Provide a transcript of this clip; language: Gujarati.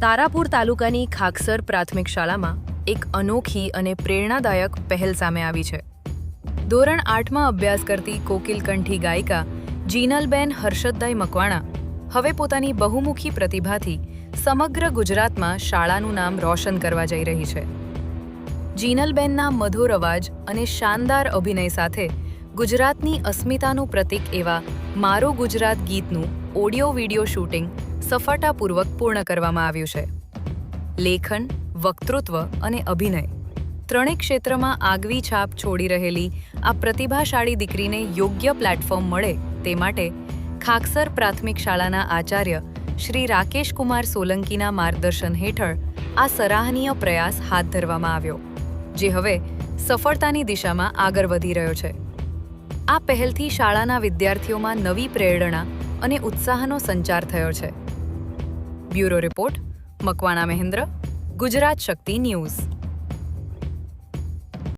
તારાપુર તાલુકાની ખાકસર પ્રાથમિક શાળામાં એક અનોખી અને પ્રેરણાદાયક પહેલ સામે આવી છે. ધોરણ આઠમાં અભ્યાસ કરતી કોકિલકંઠી ગાયિકા જીનલબેન હર્ષદભાઈ મકવાણા હવે પોતાની બહુમુખી પ્રતિભાથી સમગ્ર ગુજરાતમાં શાળાનું નામ રોશન કરવા જઈ રહી છે. જીનલબેનના મધુર અવાજ અને શાનદાર અભિનય સાથે ગુજરાતની અસ્મિતાનું પ્રતીક એવા મારો ગુજરાત ગીતનું ઓડિયો વિડિયો શૂટિંગ સફળતાપૂર્વક પૂર્ણ કરવામાં આવ્યું છે. લેખન, વક્તૃત્વ અને અભિનય ત્રણેય ક્ષેત્રમાં આગવી છાપ છોડી રહેલી આ પ્રતિભાશાળી દીકરીને યોગ્ય પ્લેટફોર્મ મળે તે માટે ખાકસર પ્રાથમિક શાળાના આચાર્ય શ્રી રાકેશ કુમાર સોલંકીના માર્ગદર્શન હેઠળ આ સરાહનીય પ્રયાસ હાથ ધરવામાં આવ્યો, જે હવે સફળતાની દિશામાં આગળ વધી રહ્યો છે. આ પહેલથી શાળાના વિદ્યાર્થીઓમાં નવી પ્રેરણા અને ઉત્સાહનો સંચાર થયો છે. Bureau report Makwana Mahendra Gujarat Shakti news.